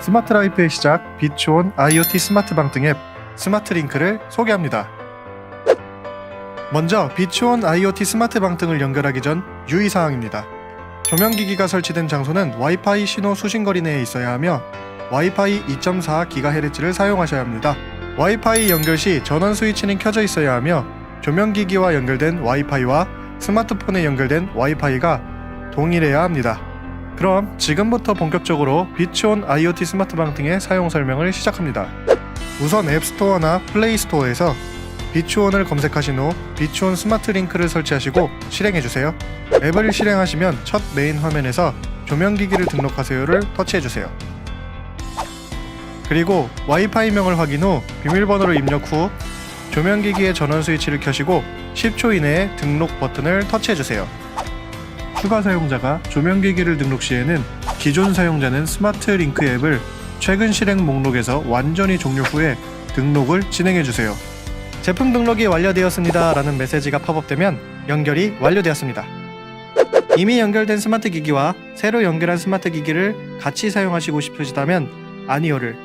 스마트 라이프의 시작 비추온 IoT 스마트방 등앱 스마트 링크를 소개합니다. 먼저 비추온 IoT 스마트방 등을 연결하기 전 유의사항입니다. 조명기기가 설치된 장소는 와이파이 신호 수신거리 내에 있어야 하며 와이파이 2.4GHz를 사용하셔야 합니다. 와이파이 연결 시 전원 스위치는 켜져 있어야 하며 조명기기와 연결된 와이파이와 스마트폰에 연결된 와이파이가 동일해야 합니다. 그럼 지금부터 본격적으로 비추온 IoT 스마트방 등의 사용 설명을 시작합니다. 우선 앱스토어나 플레이스토어에서 비추온을 검색하신 후 비추온 스마트 링크를 설치하시고 실행해 주세요. 앱을 실행하시면 첫 메인 화면에서 조명기기를 등록하세요를 터치해 주세요. 그리고 와이파이명을 확인 후 비밀번호를 입력 후 조명기기의 전원 스위치를 켜시고 10초 이내에 등록 버튼을 터치해 주세요. 추가 사용자가 조명기기를 등록 시에는 기존 사용자는 스마트 링크 앱을 최근 실행 목록에서 완전히 종료 후에 등록을 진행해 주세요. 제품 등록이 완료되었습니다. 라는 메시지가 팝업되면 연결이 완료되었습니다. 이미 연결된 스마트 기기와 새로 연결한 스마트 기기를 같이 사용하시고 싶으시다면 아니오를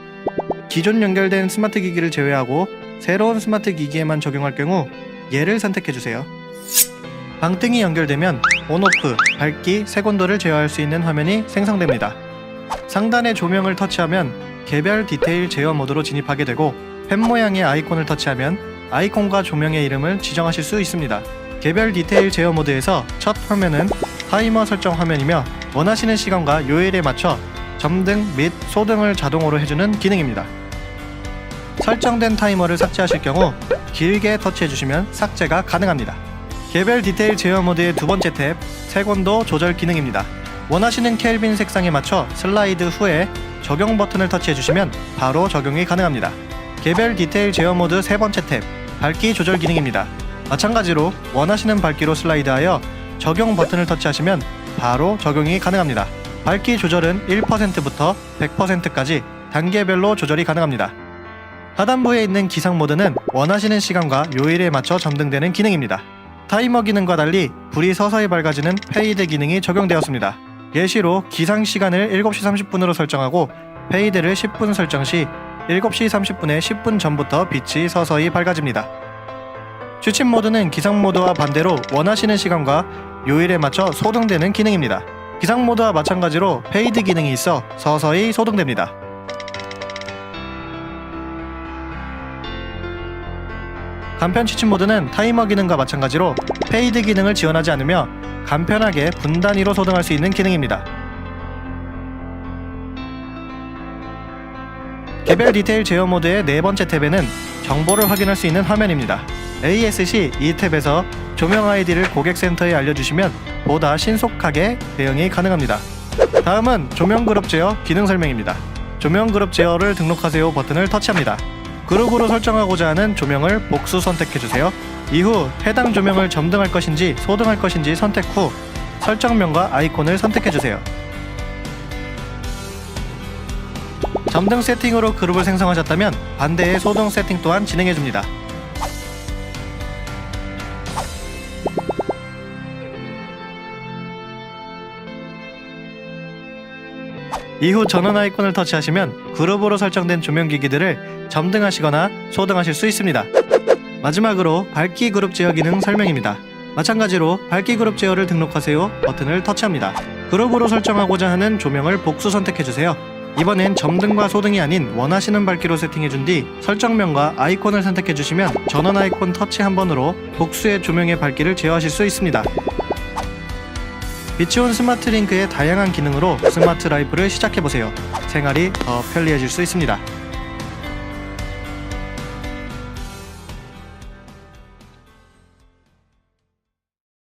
기존 연결된 스마트 기기를 제외하고 새로운 스마트 기기에만 적용할 경우 얘를 선택해 주세요. 방등이 연결되면 온오프, 밝기, 색온도를 제어할 수 있는 화면이 생성됩니다. 상단의 조명을 터치하면 개별 디테일 제어 모드로 진입하게 되고 펜 모양의 아이콘을 터치하면 아이콘과 조명의 이름을 지정하실 수 있습니다. 개별 디테일 제어 모드에서 첫 화면은 타이머 설정 화면이며 원하시는 시간과 요일에 맞춰 점등 및 소등을 자동으로 해주는 기능입니다. 설정된 타이머를 삭제하실 경우 길게 터치해주시면 삭제가 가능합니다. 개별 디테일 제어 모드의 두 번째 탭, 색온도 조절 기능입니다. 원하시는 켈빈 색상에 맞춰 슬라이드 후에 적용 버튼을 터치해주시면 바로 적용이 가능합니다. 개별 디테일 제어 모드 세 번째 탭, 밝기 조절 기능입니다. 마찬가지로 원하시는 밝기로 슬라이드하여 적용 버튼을 터치하시면 바로 적용이 가능합니다. 밝기 조절은 1%부터 100%까지 단계별로 조절이 가능합니다. 하단부에 있는 기상 모드는 원하시는 시간과 요일에 맞춰 점등되는 기능입니다. 타이머 기능과 달리 불이 서서히 밝아지는 페이드 기능이 적용되었습니다. 예시로 기상 시간을 7시 30분으로 설정하고 페이드를 10분 설정 시 7시 30분에 10분 전부터 빛이 서서히 밝아집니다. 취침 모드는 기상 모드와 반대로 원하시는 시간과 요일에 맞춰 소등되는 기능입니다. 기상 모드와 마찬가지로 페이드 기능이 있어 서서히 소등됩니다. 간편 취침 모드는 타이머 기능과 마찬가지로 페이드 기능을 지원하지 않으며 간편하게 분 단위로 소등할 수 있는 기능입니다. 개별 디테일 제어 모드의 네 번째 탭에는 정보를 확인할 수 있는 화면입니다. ASC 이 탭에서 조명 아이디를 고객센터에 알려주시면 보다 신속하게 대응이 가능합니다. 다음은 조명 그룹 제어 기능 설명입니다. 조명 그룹 제어를 등록하세요 버튼을 터치합니다. 그룹으로 설정하고자 하는 조명을 복수 선택해주세요. 이후 해당 조명을 점등할 것인지 소등할 것인지 선택 후 설정명과 아이콘을 선택해주세요. 점등 세팅으로 그룹을 생성하셨다면 반대의 소등 세팅 또한 진행해줍니다. 이후 전원 아이콘을 터치하시면 그룹으로 설정된 조명기기들을 점등하시거나 소등하실 수 있습니다. 마지막으로 밝기 그룹 제어 기능 설명입니다. 마찬가지로 밝기 그룹 제어를 등록하세요 버튼을 터치합니다. 그룹으로 설정하고자 하는 조명을 복수 선택해주세요. 이번엔 점등과 소등이 아닌 원하시는 밝기로 세팅해준 뒤 설정명과 아이콘을 선택해주시면 전원 아이콘 터치 한 번으로 복수의 조명의 밝기를 제어하실 수 있습니다. 비치온 스마트 링크의 다양한 기능으로 스마트 라이프를 시작해보세요. 생활이 더 편리해질 수 있습니다.